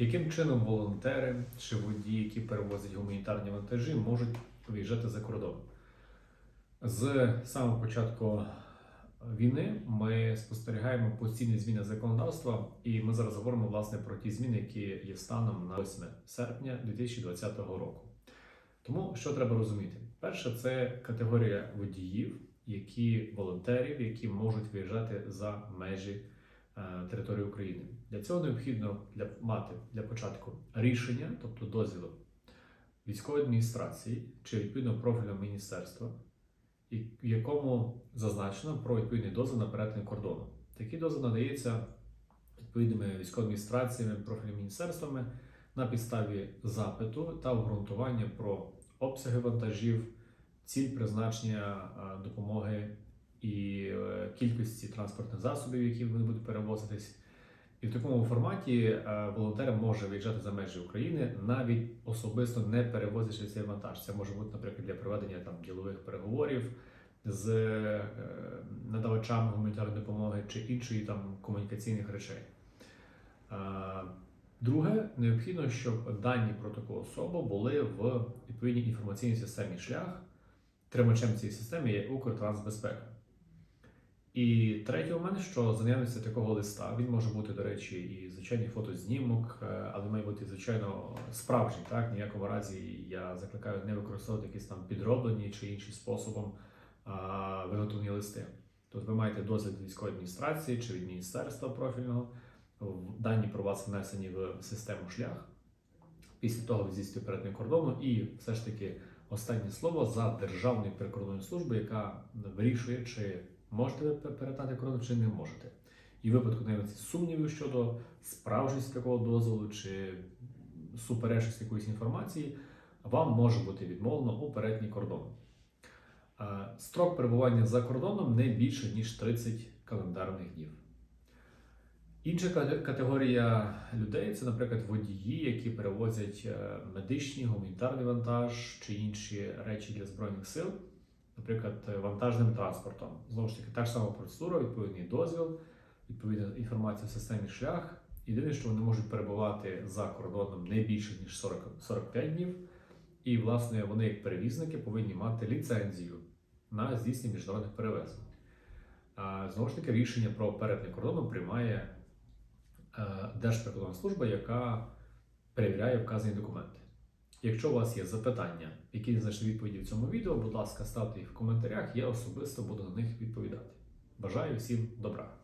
Яким чином волонтери чи водії, які перевозять гуманітарні вантажі, можуть виїжджати за кордон? З самого початку війни ми спостерігаємо постійні зміни законодавства, і ми зараз говоримо власне про ті зміни, які є станом на 8 серпня 2020 року. Тому що треба розуміти? Перше, це категорія водіїв, які волонтерів, які можуть виїжджати за межі території України. Для цього необхідно для мати для початку рішення, тобто дозвіл військової адміністрації чи відповідно профільного міністерства, в якому зазначено про відповідний дозвіл на перетин кордону. Такий дозвіл надається відповідними військовими адміністраціями, профільними міністерствами на підставі запиту та обґрунтування про обсяги вантажів, ціль призначення е, допомоги і е, кількості транспортних засобів, які вони будуть перевозитись. І в такому форматі е, волонтер може виїжджати за межі України, навіть особисто не перевозячи цей вантаж. Це може бути, наприклад, для проведення там ділових переговорів з е, надавачами гуманітарної допомоги чи іншої там комунікаційних речей. Друге, необхідно, щоб дані про таку особу були в відповідній інформаційній системі шлях. Тримачем цієї системи є Укртрансбезпека. І третій момент, що за такого листа, він може бути, до речі, і звичайний фотознімок, е, але має бути, звичайно, справжній. Так? Ніякому разі я закликаю не використовувати якісь там підроблені чи іншим способом а, виготовлені листи. Тобто ви маєте дозвіл військової адміністрації чи від міністерства профільного. Дані про вас внесені в систему шлях. Після того ви здійснюєте перетин кордону, і все ж таки останнє слово за Державною прикордонною службою, яка вирішує, чи можете ви пе- перетати кордон, чи не можете. І в випадку наявності сумнівів щодо справжності такого дозволу чи суперечності якоїсь інформації, вам може бути відмовлено у перетині кордону. Е, Строк перебування за кордоном не більше ніж 30 календарних днів. Інша категорія людей це, наприклад, водії, які перевозять е, медичні, гуманітарний вантаж чи інші речі для збройних сил, наприклад, е, вантажним транспортом. Знову ж таки, та ж сама процедура, відповідний дозвіл, відповідна інформація в системі шлях. Єдине, що вони можуть перебувати за кордоном не більше ніж 40, 45 днів, і, власне, вони, як перевізники, повинні мати ліцензію на здійснення міжнародних перевезень. Знову ж таки, рішення про перетин кордону приймає е, Держприкордонна служба, яка перевіряє вказані документи. Якщо у вас є запитання, які не знайшли відповіді в цьому відео, будь ласка, ставте їх в коментарях, я особисто буду на них відповідати. Бажаю всім добра!